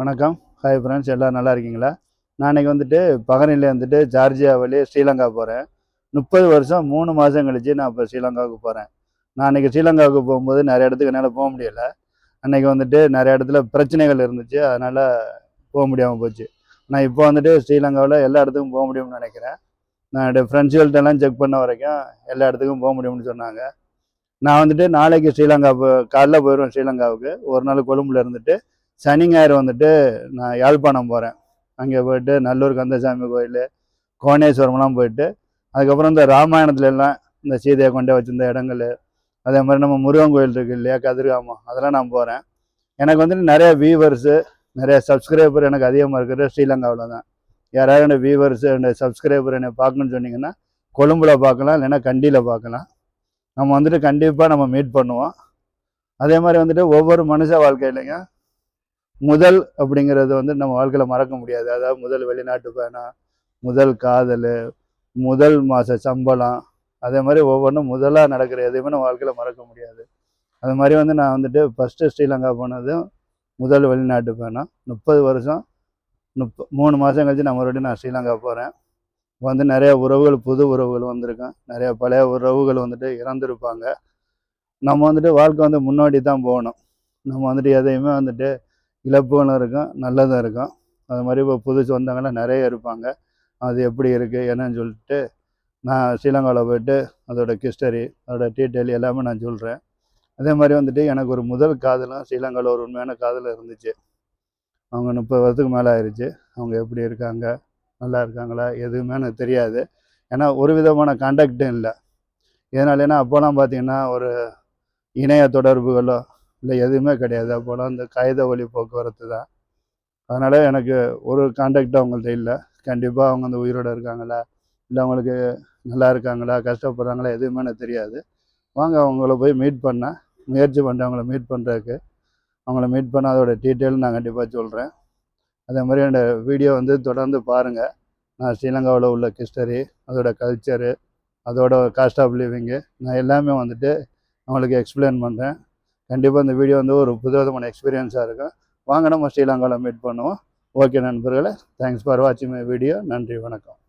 வணக்கம். Hi friends எல்லோரும் நல்லா இருக்கீங்களா? நான் இன்னைக்கு வந்துட்டு பகனில் வந்துட்டு ஜார்ஜியா வழி ஸ்ரீலங்கா போகிறேன் முப்பது வருஷம் மூணு மாதம் கழிச்சு நான் இப்போ ஸ்ரீலங்காவுக்கு போகிறேன் நான் அன்றைக்கி ஸ்ரீலங்காவுக்கு போகும்போது நிறைய இடத்துக்கு என்னால் போக முடியலை. அன்றைக்கி வந்துட்டு நிறைய இடத்துல பிரச்சனைகள் இருந்துச்சு. அதனால் போக முடியாமல் போச்சு. நான் இப்போ வந்துட்டு ஸ்ரீலங்காவில் எல்லா இடத்துக்கும் போக முடியும்னு நினைக்கிறேன். நான் என்னுடைய ஃப்ரெண்ட்ஸுகள்ட்டெல்லாம் செக் பண்ண வரைக்கும் எல்லா இடத்துக்கும் போக முடியும்னு சொன்னாங்க. நான் வந்துட்டு நாளைக்கு ஸ்ரீலங்கா போ காலைல போயிடுவேன் ஸ்ரீலங்காவுக்கு. ஒரு நாள் கொழும்புல இருந்துட்டு சனி ஞாயிறு வந்துட்டு நான் யாழ்ப்பாணம் போகிறேன் அங்கே போயிட்டு நல்லூர் கந்தசாமி கோயில் கோணேஸ்வரம்லாம் போயிட்டு அதுக்கப்புறம் இந்த ராமாயணத்துல எல்லாம் இந்த சீதையை கொண்டே வச்சிருந்த இடங்கள் அதே மாதிரி நம்ம முருகன் கோயில் இருக்கு இல்லையா கதிர்காமம் அதெல்லாம் நான் போகிறேன் எனக்கு வந்துட்டு நிறைய வியூவர்ஸு நிறைய சப்ஸ்கிரைபர் எனக்கு அதிகமாக இருக்கிறது ஸ்ரீலங்காவில் தான். யாராவது என்னோட வியூவர்ஸு என்னோட சப்ஸ்கிரைபர் என்னை பார்க்கணுன்னு சொன்னீங்கன்னா கொழும்புல பார்க்கலாம் இல்லைன்னா கண்டியில் பார்க்கலாம். நம்ம வந்துட்டு கண்டிப்பாக நம்ம மீட் பண்ணுவோம். அதே மாதிரி வந்துட்டு ஒவ்வொரு மனுஷ வாழ்க்கையிலையும் முதல் அப்படிங்கிறது வந்து நம்ம வாழ்க்கையில் மறக்க முடியாது. அதாவது முதல் வெளிநாட்டு பயணம் முதல் காதல் முதல் மாத சம்பளம் அதே மாதிரி ஒவ்வொன்றும் முதலாக நடக்கிற எதையுமே நம்ம வாழ்க்கையில் மறக்க முடியாது. அது மாதிரி வந்து நான் வந்துட்டு ஃபஸ்ட்டு ஸ்ரீலங்கா போனதும் முதல் வெளிநாட்டு பயணம். முப்பது வருஷம் முப்ப மூணு மாதம் கழிச்சு நான் மறுபடியும் நான் ஸ்ரீலங்கா போகிறேன் வந்து நிறைய உறவுகள் புது உறவுகள் வந்திருக்கேன் நிறைய பழைய உறவுகள் வந்துட்டு இறந்துருப்பாங்க. நம்ம வந்துட்டு வாழ்க்கை வந்து முன்னாடி தான் போகணும். நம்ம வந்துட்டு எதையுமே வந்துட்டு இழப்புகளும் இருக்கும் நல்லதும் இருக்கும். அது மாதிரி இப்போ புதுசு சொந்தங்கள்லாம் நிறைய இருப்பாங்க. அது எப்படி இருக்குது என்னன்னு சொல்லிட்டு நான் ஸ்ரீலங்காவில் போயிட்டு அதோட ஹிஸ்டரி அதோடய டீட்டெயில் எல்லாமே நான் சொல்கிறேன் அதே மாதிரி வந்துட்டு எனக்கு ஒரு முதல் காதலும் ஸ்ரீலங்காவில் ஒரு உண்மையான காதல் இருந்துச்சு. அவங்க முப்பது வருஷத்துக்கு மேலே ஆயிடுச்சு அவங்க எப்படி இருக்காங்க நல்லா இருக்காங்களா எதுவுமே எனக்கு தெரியாது. ஏன்னா ஒரு விதமான கான்டாக்டும் இல்லை. இதனால ஏன்னா அப்போலாம் பார்த்தீங்கன்னா ஒரு இணைய தொடர்புகளோ இல்லை எதுவுமே கிடையாது. அப்போலாம் இந்த காகித வழி போக்குவரத்து தான். அதனால் எனக்கு ஒரு கான்டாக்டும் அவங்கள்ட்ட இல்லை. கண்டிப்பாக அவங்க அந்த உயிரோடு இருக்காங்களா? இல்லை அவங்களுக்கு நல்லா இருக்காங்களா? கஷ்டப்படுறாங்களா? எதுவுமே எனக்கு தெரியாது. வாங்க அவங்கள போய் மீட் பண்ணேன் முயற்சி பண்ணுறேன் அவங்கள மீட் பண்ணுறதுக்கு அவங்கள மீட் பண்ண அதோட டீட்டெயில் நான் கண்டிப்பாக சொல்கிறேன் அதே மாதிரி என்னோட வீடியோ வந்து தொடர்ந்து பாருங்கள் நான் ஸ்ரீலங்காவில் உள்ள கிஸ்டரி அதோட கல்ச்சரு அதோட காஸ்ட் ஆஃப் லிவிங்கு நான் எல்லாமே வந்துட்டு அவங்களுக்கு எக்ஸ்பிளைன் பண்ணுறேன் கண்டிப்பாக இந்த வீடியோ வந்து ஒரு புதுவிதமான எக்ஸ்பீரியன்ஸாக இருக்கும். வாங்க நம்ம ஸ்ரீலங்காவில் மீட் பண்ணுவோம். ஓகே நண்பர்களே தேங்க்ஸ் ஃபார் வாட்சிங் மை வீடியோ நன்றி வணக்கம்.